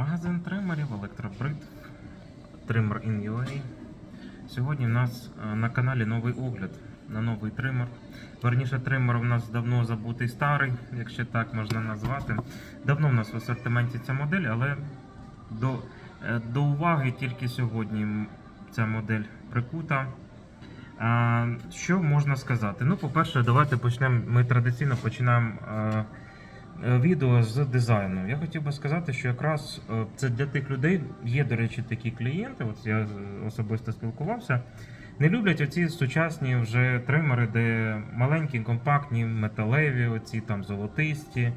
Магазин тримерів, електробрид, Trimmer in. Сьогодні в нас е, на каналі новий огляд на новий тример. Верніше, тример у нас давно забутий старий, якщо так можна назвати. Давно в нас в асортименті ця модель, але до, е, до уваги тільки сьогодні ця модель прикута. Що можна сказати? Ну, по-перше, давайте почнемо. Ми традиційно починаємо е, відео з дизайну. Я хотів би сказати, що якраз е, це для тих людей, є, до речі, такі клієнти, от я е, особисто спілкувався. Не люблять оці сучасні вже тримери, де маленькі, компактні, металеві, оці там золотисті, е,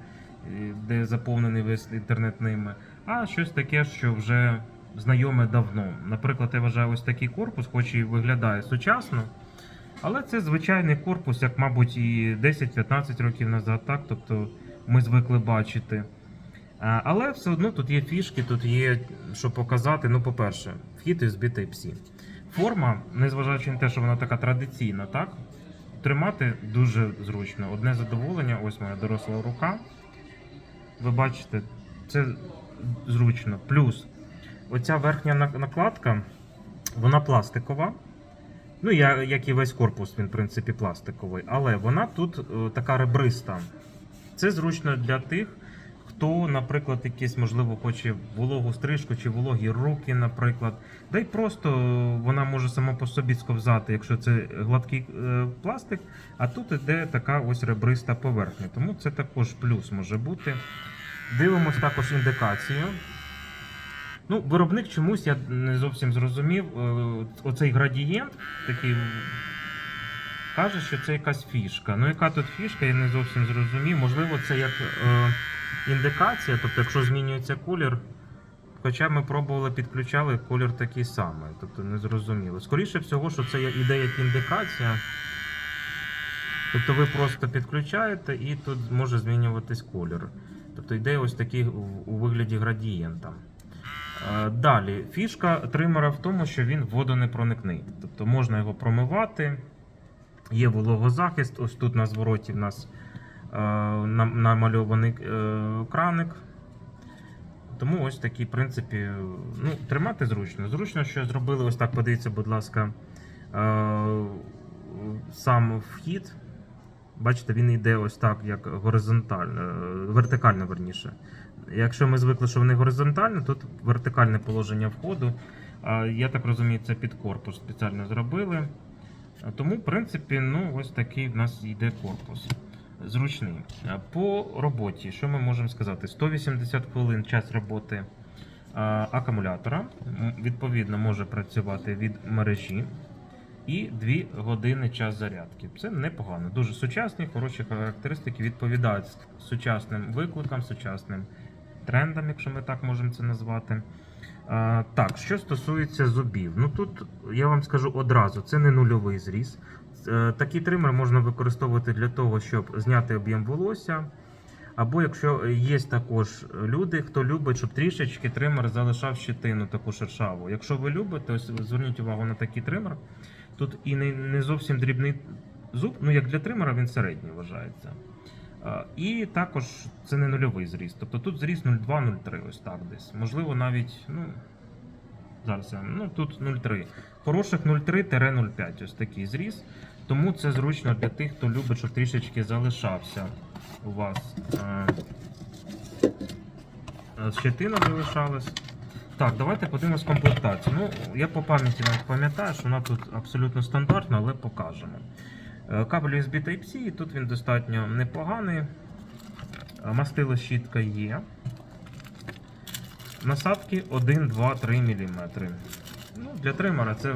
де заповнений весь інтернет ними, а щось таке, що вже знайоме давно. Наприклад, я вважаю, ось такий корпус, хоч і виглядає сучасно, але це звичайний корпус, як, мабуть, і 10-15 років назад, так? Тобто ми звикли бачити. Але все одно тут є фішки, тут є що показати. Ну, по-перше, вхід USB Type-C. Форма, незважаючи на те, що вона така традиційна, так? Тримати дуже зручно. Одне задоволення, ось моя доросла рука. Ви бачите, це зручно. Плюс оця верхня накладка, вона пластикова. Ну, я, як і весь корпус, він, в принципі, пластиковий. Але вона тут е, така ребриста. Це зручно для тих, хто, наприклад, якийсь, можливо, хоче вологу стрижку чи вологі руки, наприклад. Да й просто вона може сама по собі сковзати, якщо це гладкий е, пластик, а тут іде така ось ребриста поверхня. Тому це також плюс може бути. Дивимось також індикацію. Ну, виробник чомусь я не зовсім зрозумів. е, Оцей градієнт такий каже, що це якась фішка. Ну, яка тут фішка, я не зовсім зрозумів. Можливо, це як е, індикація, тобто, якщо змінюється колір. Хоча ми пробували, підключали, колір такий самий, тобто не зрозуміло. Скоріше всього, що це іде як індикація. Тобто ви просто підключаєте і тут може змінюватись колір. Тобто йде ось такий у- вигляді градієнта. Е, Далі, фішка тримера в тому, що він водонепроникний. Тобто можна його промивати, є вологозахист. Ось тут на звороті в нас е, намальований е, краник. Тому ось такий, в принципі, ну, тримати зручно. Зручно, що зробили ось так, подивіться, будь ласка, е, сам вхід. Бачите, він йде ось так, як горизонтально, е, вертикально верніше. Якщо ми звикли, що вони горизонтально, тут вертикальне положення входу. Я так розумію, це під корпус спеціально зробили. Тому, в принципі, ну, ось такий в нас йде корпус. Зручний. По роботі, що ми можемо сказати? 180 хвилин час роботи акумулятора. Відповідно, може працювати від мережі. І 2 години час зарядки. Це непогано. Дуже сучасні, хороші характеристики відповідають сучасним викликам, сучасним трендам, якщо ми так можемо це назвати. Так, що стосується зубів, ну тут я вам скажу одразу: це не нульовий зріз. Е, Такий тример можна використовувати для того, щоб зняти об'єм волосся. Або якщо є також люди, хто любить, щоб трішечки тример залишав щетину таку шершаву. Якщо ви любите, ось зверніть увагу на такий тример. Тут і не зовсім дрібний зуб, ну як для тримера він середній вважається. А, І також це не нульовий зріст. Тобто тут зріст 0,2-0,3, ось так десь. Можливо, навіть, ну, зараз я, ну тут 0,3. Хороших 0,3-0,5, ось такий зріст. Тому це зручно для тих, хто любить, щоб трішечки залишався у вас. е, е, Щетина залишалась. Так, давайте подивимось комплектацію. Ну, я по пам'яті навіть пам'ятаю, що вона тут абсолютно стандартна, але покажемо. Е, Кабель USB Type-C, тут він достатньо непоганий. Е, Мастило щітка є. Насадки 1, 2, 3 мм. Ну, для тримера це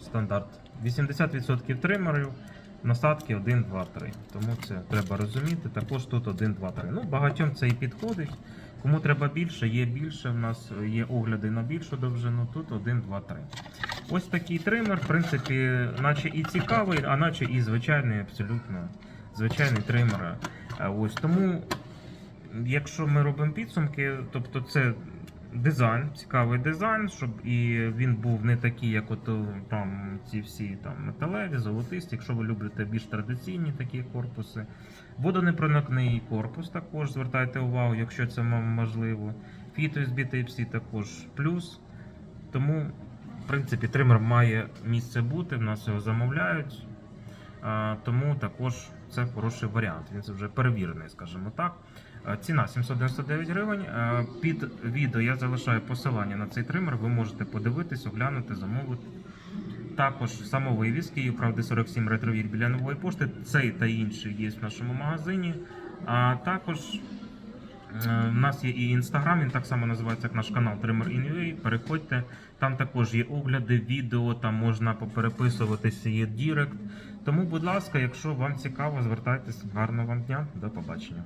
стандарт. 80% тримерів, насадки 1, 2, 3. Тому це треба розуміти. Також тут 1, 2, 3. Ну, багатьом це і підходить. Кому треба більше, є більше. У нас є огляди на більшу довжину. Тут 1, 2, 3. Ось такий тример, в принципі, наче і цікавий, а наче і звичайний, абсолютно звичайний тример. Ось тому, якщо ми робимо підсумки, тобто це дизайн, цікавий дизайн, щоб і він був не такий, як от там ці всі там металеві, золотисті. Якщо ви любите більш традиційні такі корпуси. Водонепроникний корпус також звертайте увагу, якщо це можливо. Fit USB також плюс. Тому, в принципі, тример має місце бути, в нас його замовляють. Тому також це хороший варіант. Він вже перевірений, скажімо так. Ціна 799 гривень. Під відео я залишаю посилання на цей тример. Ви можете подивитись, оглянути, замовити. Також самовивіз Київ, правди 47 ретровір біля нової пошти. Цей та інший є в нашому магазині. А також е, в нас є і інстаграм, він так само називається як наш канал Trimmer Інвій. Переходьте, там також є огляди, відео, там можна попереписуватися, є Дірект. Тому, будь ласка, якщо вам цікаво, звертайтесь. Гарного вам дня, до побачення.